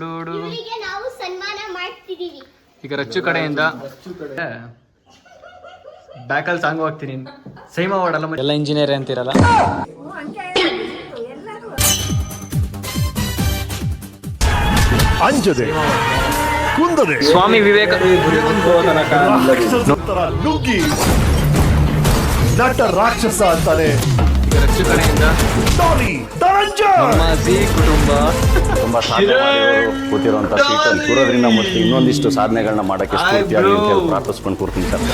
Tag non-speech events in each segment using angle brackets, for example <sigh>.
ಇವರಿಗೆ ನಾವು ಸನ್ಮಾನ ಮಾಡ್ತಿದೀವಿ ಈಗ ರಚ್ಚು ಕಡೆಯಿಂದ ಬ್ಯಾಕಲ್ ಸಾಂಗ್ ಹೋಗ್ತೀನಿ. ಸೈಮಾ ಮಾಡಲ್ಲ ಎಲ್ಲ ಇಂಜಿನಿಯರ್ ಅಂತಿರಲ್ಲ? ಅಂಜದೆ ಕುಂದದೆ. ಸ್ವಾಮಿ ವಿವೇಕ ನುಗ್ಗಿ ನಟ ರಾಕ್ಷಸ ಅಂತಾನೆ. ರಚ್ಚು ಕಡೆಯಿಂದ. ನಮ್ಮ ಜಿ ಕುಟುಂಬ. ತುಂಬಾ ಸಾಧನೆ ಮಾಡಿರೋರು ಕೂತಿರುವಂತ ಸೀಟಲ್ಲಿ ಕೂರೋದ್ರಿಂದ ಮತ್ತೆ ಇನ್ನೊಂದಿಷ್ಟು ಸಾಧನೆಗಳನ್ನ ಮಾಡಕ್ಕೆ ಸ್ಫೂರ್ತಿಯಾಗಿ ಅಂತ ಹೇಳಿ ಪ್ರಾರ್ಥಿಸ್ಕೊಂಡು ಕೂರ್ತೀನಿ ಸರ್.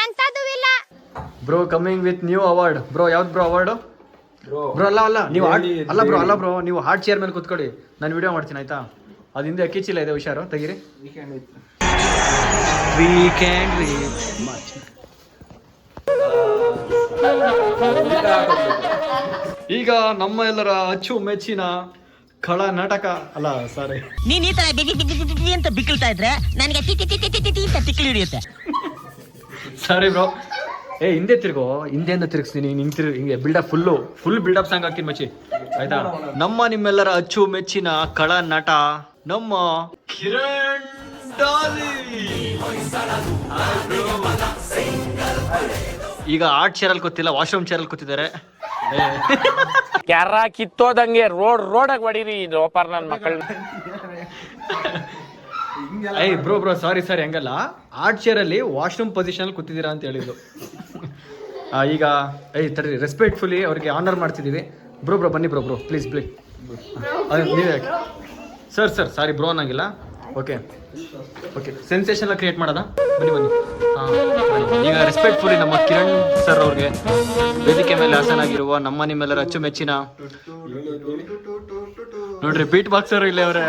ಎಂತದು ಇಲ್ಲ? Bro coming with new award bro ಯಾವ್ದು ಬ್ರೋ ಅವಾರ್ಡು ಬ್ರೋ. ಅಲ್ಲ ಅಲ್ಲ ನೀವು ಹಾಡ್ ಅಲ್ಲ ಬ್ರೋ ಅಲ್ಲ ಬ್ರೋ ನೀವು ಹಾರ್ಡ್ ಚೇರ್ ಮೇಲೆ ಕುತ್ಕೊಳ್ಳಿ. ನಾನು ವಿಡಿಯೋ ಮಾಡ್ತೀನಿ ಆಯ್ತಾ? ಅದು ಹಿಂದೆ ಅಕ್ಕಿಚಿಲ್ಲ ಚೀಲ ಇದೆ ಹುಷಾರು ತೆಗೀರಿ. ವೀಕೆಂಡ್ <laughs> ಈಗ ನಮ್ಮ ಎಲ್ಲರ ಅಚ್ಚು ಮೆಚ್ಚಿನ ಖಳ ನಾಟಕ. ಅಲ್ಲ ಸಾರಿ ನೀನ್ ಈ ತರ ಬಿಗಿ ಬಿಗಿ ಬಿಗಿ ಬಿಗಿ ಅಂತ ಬಿಕ್ಕಿಳ್ತಾ ಇದ್ರೆ ನನಗೆ ಟಿ ಟಿ ಟಿ ಟಿ ಟಿ ಟಿ ಅಂತ ತಿಕ್ಲಿ ಹಿಡಿಯುತ್ತೆ. ಸಾರಿ ಬ್ರೋ ಏ ಹಿಂದೆ ತಿರ್ಗೋ ಹಿಂದೆಯಿಂದ ತಿರ್ಗಿಸ್ತೀನಿ. ಹಿಂಗೆ ತಿರ್ಗಿ ಹಿಂಗೆ buildup full full buildup song ಹಾಕ್ತೀನಿ ಮಚ್ಚಿ. ಆಯ್ತಾ? ನಮ್ಮ ನಿಮ್ಮೆಲ್ಲರ ಅಚ್ಚು ಮೆಚ್ಚಿನ ಕಳ ನಟ ನಮ್ಮ ಕಿರಣ್ ಡಾಲಿ. ಈಗ ಆರ್ಟ್ ಚೇರಲ್ಲಿ ಕೂತಿಲ್ಲ ವಾಶ್ರೂಮ್ ಚೇರಲ್ಲಿ ಕೂತಿದ್ದಾರೆ. <laughs> ಕ್ಯಾರ ಕಿತ್ತೋದಂಗೆ ರೋಡ್ ರೋಡಾಗ ಹೊಡೀರಿ ಲೋಪಾರ್ ನನ್ನ ಮಕ್ಕಳನ್ನ ಐ ಬ್ರೋ ಬ್ರೋ ಸಾರಿ ಸಾರಿ ಹಂಗಲ್ಲ. ಆರ್ಟ್ ಚೇರಲ್ಲಿ ವಾಶ್ರೂಮ್ ಪೊಸಿಷನ್ ಕೂತಿದ್ದೀರಾ ಅಂತ ಹೇಳಿದ್ರು ಆ, ಈಗ ಐ ತರ್ರಿ ರೆಸ್ಪೆಕ್ಟ್ಫುಲಿ ಅವ್ರಿಗೆ ಆನರ್ ಮಾಡ್ತಿದ್ದೀವಿ. ಬ್ರೋ ಬ್ರೋ ಬನ್ನಿ ಬ್ರೋ ಬ್ರೋ ಪ್ಲೀಸ್ ಪ್ಲೀಸ್ ನೀವೇ. ಸರ್ ಸರ್ ಸಾರಿ ಬ್ರೋ ಅನ್ನಂಗಿಲ್ಲ. ಓಕೆ ಓಕೆ ಸೆನ್ಸೇಷನ್ ಎಲ್ಲ ಕ್ರಿಯೇಟ್ ಮಾಡೋದಾ? ಬನ್ನಿ ಬನ್ನಿ. ಹಾಂ ಈಗ ರೆಸ್ಪೆಕ್ಟ್ಫುಲಿ ನಮ್ಮ ಕಿರಣ್ ಸರ್ ಅವ್ರಿಗೆ ವೇದಿಕೆ ಮೇಲೆ ಹಾಸನಾಗಿರುವ ನಮ್ಮ ನಿಮ್ಮೆಲ್ಲರ ಅಚ್ಚುಮೆಚ್ಚಿನ ನೋಡ್ರಿ ಬೀಟ್ ಬಾಕ್ಸರ್ ಇಲ್ಲೇ ಅವರೇ.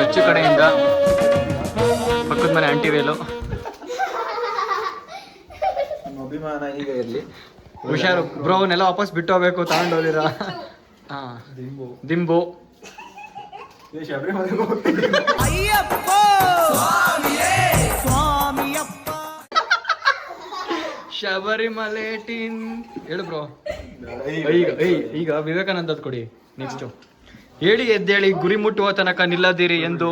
ರಚ್ಚು ಕಡೆಯಿಂದ ಪಕ್ಕದ ಮನೆ ಆಂಟಿ ವೇಲು ಅಭಿಮಾನ ಈಗ ಇರಲಿ. ಹುಷಾರು. ಬ್ರೋ ಅವನ್ನೆಲ್ಲ ವಾಪಸ್ ಬಿಟ್ಟು ಹೋಗ್ಬೇಕು ತಗೊಂಡೋದಿರ ಹಾ. ದಿಂಬು. ಹೋಗ್ತಿದ್ದೀನಿ ಶಬರಿಮಲೆ ಟೀನ್. ಹೇಳು ಬ್ರೋ. ಈಗ ಈಗ ವಿವೇಕಾನಂದದ್ ಕೊಡಿ ನೆಕ್ಸ್ಟ್ ಹೇಳಿ ಎದ್ದೇಳಿ ಗುರಿ ಮುಟ್ಟುವ ತನಕ ನಿಲ್ಲದಿರಿ ಎಂದು.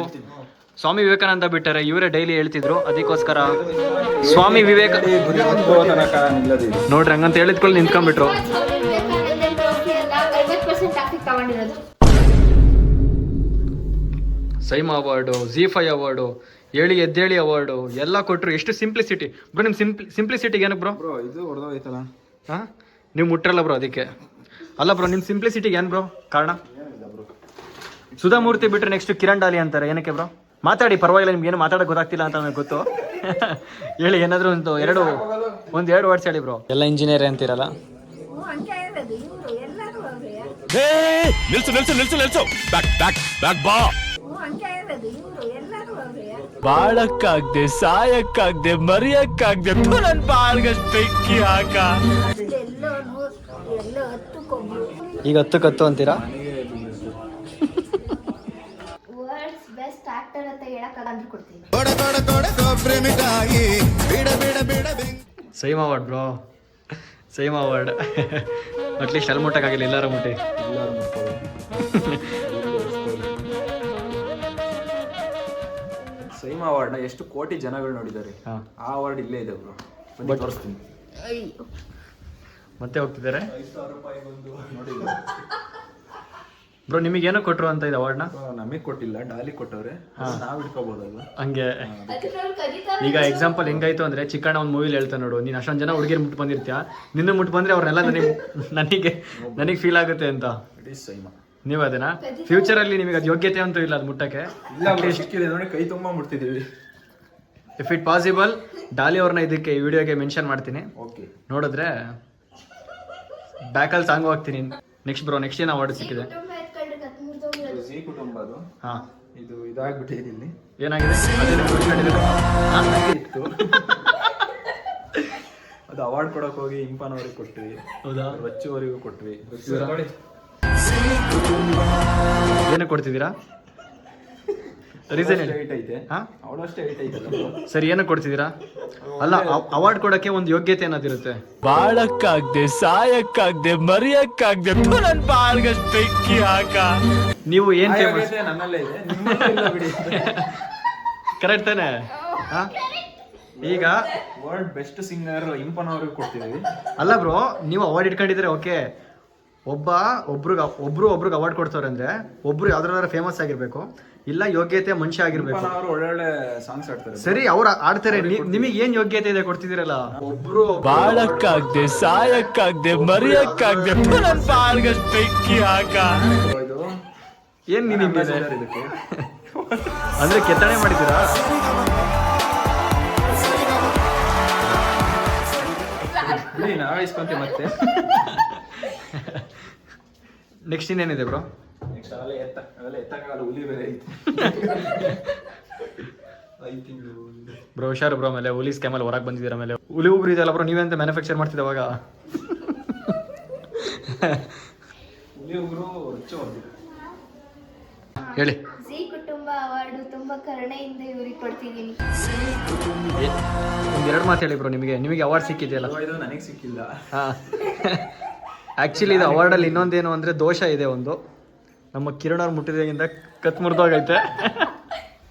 ಸ್ವಾಮಿ ವಿವೇಕಾನಂದ ಬಿಟ್ಟರೆ ಇವರೇ ಡೈಲಿ ಹೇಳ್ತಿದ್ರು. ಅದಕ್ಕೋಸ್ಕರ ಸ್ವಾಮಿ ವಿವೇಕ ನೋಡ್ರಿ ಹಂಗಂತ ಹೇಳಿದ್ಕೊಳ್ಳಿ ನಿಂತ್ಕೊಂಡ್ಬಿಟ್ರು. ಸೈಮ್ ಅವಾರ್ಡು ಜಿ ಫೈ ಅವಾರ್ಡು ಹೇಳಿ ಎದ್ದೇಳಿ ಅವಾರ್ಡು ಎಲ್ಲ ಕೊಟ್ಟರು ಎಷ್ಟು ಸಿಂಪ್ಲಿಸಿಟಿ ಬ್ರೋ ನಿಮ್ಮ ಸಿಂಪ್ಲಿ ಸಿಂಪ್ಲಿಸಿಟಿಗೆ ಏನಕ್ಕೆ ಬ್ರೋ? ಬ್ರೋ ಇದು ಹೊಡೆದೋಯ್ತಲ್ಲ ಹಾಂ? ನೀವು ಮುಟ್ರಲ್ಲ ಬ್ರೋ ಅದಕ್ಕೆ. ಅಲ್ಲ ಬ್ರೋ ನಿಮ್ಮ ಸಿಂಪ್ಲಿಸಿಟಿಗೆ ಏನು ಬ್ರೋ ಕಾರಣ? ಸುಧಾಮೂರ್ತಿ ಬಿಟ್ಟರೆ ನೆಕ್ಸ್ಟ್ ಕಿರಣ್ ಡಾಲಿ ಅಂತಾರೆ. ಏನಕ್ಕೆ ಬ್ರೋ? ಮಾತಾಡಿ ಪರವಾಗಿಲ್ಲ ನಿಮ್ಗೆ ಏನು ಮಾತಾಡೋಕೆ ಗೊತ್ತಾಗ್ತಿಲ್ಲ ಅಂತ ನನಗೆ ಗೊತ್ತು. ಹೇಳಿ ಏನಾದರೂ ಒಂದು ಎರಡು ಒಂದು ಎರಡು ವರ್ಡ್ಸ್ ಹೇಳಿ ಬ್ರೋ ಎಲ್ಲ ಇಂಜಿನಿಯರ್ ಅಂತಿರಲ್ಲ? ನಿಲ್ಸು ನಿಲ್ಸು ನಿಲ್ಸು ನಿಲ್ಸು. ಬ್ಯಾಕ್ ಬ್ಯಾಕ್ ಬ್ಯಾಕ್ ಬಾ. ಬಾಳಕ್ಕಾಗ್ದೆ ಸಾಯಕ್ಕಾಗ್ದೆ ಮರಿಯಕ್ಕಾಗ್ದೆ ನನ್ ಬಾಳ್ಗಷ್ಟ್ ಬೆಂಕಿ ಹಾಕ. ಈಗ ಹತ್ತು ಕತ್ತು ಅಂತೀರಾ? ಹೇಳಕ್ಕಾಗಂದ್ರೆ ಕೊಡ್ತೀನಿ. Same award bro same award at least ಅಲ್ಲಿ ಮುಟ್ಟಕ್ಕಾಗಿಲ್ಲ ಎಲ್ಲರೂ ಮುಟ್ಟಿ. ಎಲ್ಲರೂ ಸೈಮ್ ಅವಾರ್ಡ್ನ ಎಷ್ಟು ಕೋಟಿ ಜನಗಳು ನೋಡಿದ್ದಾರೆ. ಹಾ. ಆ ಅವಾರ್ಡ್ ಇಲ್ಲೇ ಇದೆ ಬ್ರೋ ಬನ್ನಿ ತೋರಿಸ್ತೀನಿ. ಮತ್ತೆ ಹೋಗ್ತಿದ್ದಾರೆ? ಬ್ರೋ ನಿಮಗೆ ಏನೋ ಕೊಟ್ರು ಅಂತ ಇದು ಅವಾರ್ಡ್ನ ನಮಗೆ ಕೊಟ್ಟಿಲ್ಲ ಡಾಲಿ ಕೊಟ್ಟವ್ರೆ. ನಾವು ಇಟ್ಕೋಬೋದಲ್ಲ ಹಂಗೆ. ಈಗ ಎಕ್ಸಾಂಪಲ್ ಹೆಂಗಾಯ್ತು ಅಂದ್ರೆ ಚಿಕ್ಕಣ್ಣ ಒಂದು ಮೂವಿಲಿ ಹೇಳ್ತಾ ನೋಡು ನೀನು ಅಷ್ಟೊಂದು ಜನ ಹುಡುಗಿರು ಮುಟ್ಟು ಬಂದಿರ್ತೀಯ? ನಿನ್ನ ಮುಟ್ಟು ಬಂದ್ರೆ ಅವ್ರನ್ನೆಲ್ಲ ನನಗೆ ನನಗೆ ನನಗೆ ಫೀಲ್ ಆಗುತ್ತೆ ಅಂತ. It is SIIMA. ನೀವು ಅದನ್ನ? ಫ್ಯೂಚರ್ ಅಲ್ಲಿ ನಿಮಗೆ ಅದು ಯೋಗ್ಯತೆ ಅಂತೂ ಇಲ್ಲ ಅದು ಮುಟ್ಟಕ್ಕೆ. ಇಲ್ಲ ನೋಡಿ ಕೈ ತುಂಬಾ ಮುಟ್ತಿದೀವಿ. ಇಫ್ ಇಟ್ ಪಾಸಿಬಲ್ ಡಾಲಿ ಅವ್ರನ್ನ ಇದಕ್ಕೆ ಈ ವಿಡಿಯೋಗೆ ಮೆನ್ಷನ್ ಮಾಡ್ತೀನಿ. ಓಕೆ ನೋಡಿದ್ರೆ ಬ್ಯಾಕಲ್ಲಿ ಸಾಂಗ್ ಹೋಗ್ತೀನಿ ನೆಕ್ಸ್ಟ್ ಬ್ರೋ ನೆಕ್ಸ್ಟ್ ಏನು ಅವಾರ್ಡ್ ಸಿಕ್ಕಿದೆ? ಜಿ ಕುಟುಂಬ ಅದು ಹಾಂ. ಇದು ಇದಾಗ್ಬಿಟ್ಟಿದೆ ಇಲ್ಲಿ. ಏನಾಗಿದೆ? ಅದೇನು ಕುತ್ಕೊಂಡಿದ್ದೀರಾ? ಹಾ? ಇತ್ತು <laughs> ಅದು ಅವಾರ್ಡ್ ಕೊಡಕ್ ಹೋಗಿ ಇಂಪಾನವ್ರಿಗೆ ಕೊಟ್ವಿ. ಹೌದಾ? ರಚ್ಚು ಅವರಿಗೂ ಕೊಟ್ವಿ. ಏನಕ್ಕೆ ಕೊಡ್ತಿದ್ದೀರಾ? ರೀಸನ್ ಐತೆ. ಅವಳಷ್ಟೇ ಸರಿ ಏನಕ್ಕೆ ಕೊಡ್ತಿದ್ದೀರಾ ಅಲ್ಲ ಅವಾರ್ಡ್ ಕೊಡಕ್ಕೆ ಒಂದು ಯೋಗ್ಯತೆ ಏನಾದಿರುತ್ತೆ ಬಾಳಕ್ಕಾಗ್ದೆ ಸಾಯಕ್ಕಾಗ್ದೆ ಮರಿಯಕ್ಕಾಗ್ದೆ ನನ್ ಬಾಳ್ಗಷ್ಟು ಬೆಂಕಿ ಹಾಕ. ನೀವು ಏನ್ ಫೇಮಸ್ ನನ್ನಲ್ಲೇ ಇದೆ. ನಿಮ್ಮಲ್ಲೇ ಇಲ್ಲ ಬಿಡಿ. ಕರೆಕ್ಟ್ ತಾನೆ? ಹಾ? ಈಗ ವರ್ಲ್ಡ್ ಬೆಸ್ಟ್ ಸಿಂಗರ್ ಇಂಪನ್ ಅವ್ರಿಗೆ ಕೊಡ್ತಿದೀವಿ. ಅಲ್ಲ ಬ್ರೋ ನೀವು ಅವಾರ್ಡ್ ಇಟ್ಕೊಂಡಿದ್ರೆ ಓಕೆ ಒಬ್ಬ ಒಬ್ರಿಗೆ ಒಬ್ರು ಒಬ್ರಿಗೆ ಅವಾರ್ಡ್ ಕೊಡ್ತಾರೆ ಅಂದ್ರೆ ಒಬ್ರು ಯಾವ್ದಾರ ಫೇಮಸ್ ಆಗಿರ್ಬೇಕು ಇಲ್ಲ ಯೋಗ್ಯತೆ ಮನುಷ್ಯ ಆಗಿರ್ಬೇಕು. ಅವರು ಒಳ್ಳೊಳ್ಳೆ ಸಾಂಗ್ಸ್ ಆಡ್ತಾರೆ ಸರಿ ಅವ್ರು ಆಡ್ತಾರೆ. ನಿಮಗೆ ಏನ್ ಯೋಗ್ಯತೆ ಇದೆ ಕೊಡ್ತಿದಿರಲ್ಲ ಒಬ್ರು ಬಾಳಕ್ಕಾಗ್ದೆ ಸಾಯಕ್ಕಾಗ್ದೆ ಮರಿಯಕ್ಕಾಗ್ದೆ ಬೆಂಕಿ ಹಾಕ ಏನ್ ನಿಮಗೆ ಅಂದ್ರೆ ಕೆತ್ತನೆ ಮಾಡಿದ್ದೀರಾ? ನಾವೇ ಇಸ್ಕೊಂತೀವಿ ಮತ್ತೆ? ನೆಕ್ಸ್ಟ್ ಇನ್ನೇನಿದೆ ಬ್ರೋ ನೆಕ್ಸ್ಟ್ ಅವೆಲ್ಲ ಎತ್ತ ಅದೆಲ್ಲ ಎತ್ತಕ್ಕಾಗಲ್ಲ ಹುಲಿ ಬೇರೆ ಐತೆ. ಐದು ತಿಂಗಳು ಬ್ರೋ ಹುಷಾರು ಬ್ರೋ ಮೇಲೆ ಹುಲಿ ಸ್ಕ್ಯಾಮ್ ಅಲ್ಲಿ ಹೊರಗೆ ಬಂದಿದ್ದೀರ ಮೇಲೆ ಹುಲಿ ಉಬ್ರು ಇದೆಯಲ್ಲ ಬ್ರೋ ಅಂತ ಮ್ಯಾನುಫ್ಯಾಕ್ಚರ್ ಮಾಡ್ತಿದ್ದೆ ಅವಾಗ? ಹುಲಿ ಉಗುರು ಹೆಚ್ಚು ಹೇಳಿ. ಜಿ ಕುಟುಂಬ ಅವಾರ್ಡು ತುಂಬಾ ಕರುಣೆಯಿಂದ ಇವ್ರಿಗೆ ಕೊಡ್ತಿದ್ದೀನಿ. ಒಂದ್ ಎರಡು ಮಾತು ಹೇಳಿ ಬ್ರೋ ನಿಮಗೆ ನಿಮಗೆ ಅವಾರ್ಡ್ ಸಿಕ್ಕಿದೆಯಲ್ಲ? ಇದು ನನಗೆ ಸಿಕ್ಕಿಲ್ಲ. ಹಾ. ಆಕ್ಚುಲಿ ಇದು ಅವಾರ್ಡಲ್ಲಿ ಇನ್ನೊಂದೇನು ಅಂದ್ರೆ ದೋಷ ಇದೆ ಒಂದು. ನಮ್ಮ ಕಿರಣ್ ಅವ್ರು ಮುಟ್ಟಿದಾಗಿಂದ ಕತ್ ಮುರಿದೋಗೈತೆ.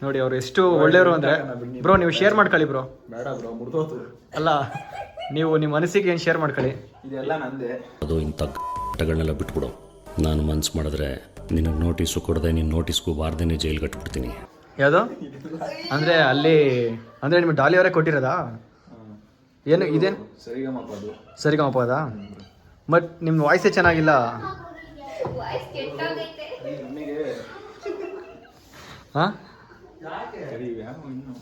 ನೋಡಿ ಅವ್ರು ಎಷ್ಟು ಒಳ್ಳೆಯವರು ಅಂದ್ರೆ. ಬ್ರೋ ನೀವು ಶೇರ್ ಮಾಡ್ಕೊಳ್ಳಿ ಬ್ರೋ ಬೇಡ ಬ್ರೋ ಮುರ್ದೋತು. ಅಲ್ಲ ನೀವು ನಿಮ್ಮ ಮನಸ್ಸಿಗೆ ಏನು ಶೇರ್ ಮಾಡ್ಕೊಳ್ಳಿ? ಇದೆಲ್ಲ ನಂದೆ. ಅದು ಇಂಥ ಘಟ್ಟಗಳನ್ನೆಲ್ಲ ಬಿಟ್ಬಿಡು. ನಾನು ಮನ್ಸು ಮಾಡಿದ್ರೆ ನಿನಗೆ ನೋಟಿಸು ಕೊಡದೆ ನೀನು ನೋಟಿಸ್ಗೂ ಬಾರ್ದೇನೆ ಜೈಲ್ ಕಟ್ಬಿಡ್ತೀನಿ. ಯಾವುದು? ಅಂದರೆ ಅಲ್ಲಿ ಅಂದರೆ ನಿಮ್ಮ ಡಾಲಿ ಅವರೇ ಕೊಟ್ಟಿರೋದಾ? ಏನು ಇದೇನು? ಸರಿಗಮಪ್ಪ ಅದಾ. ಬಟ್ ನಿಮ್ಮ ವಾಯ್ಸೇ ಚೆನ್ನಾಗಿಲ್ಲ. ಹಾಂ? ಸರಿ ಯಾವ ಇನ್ನು?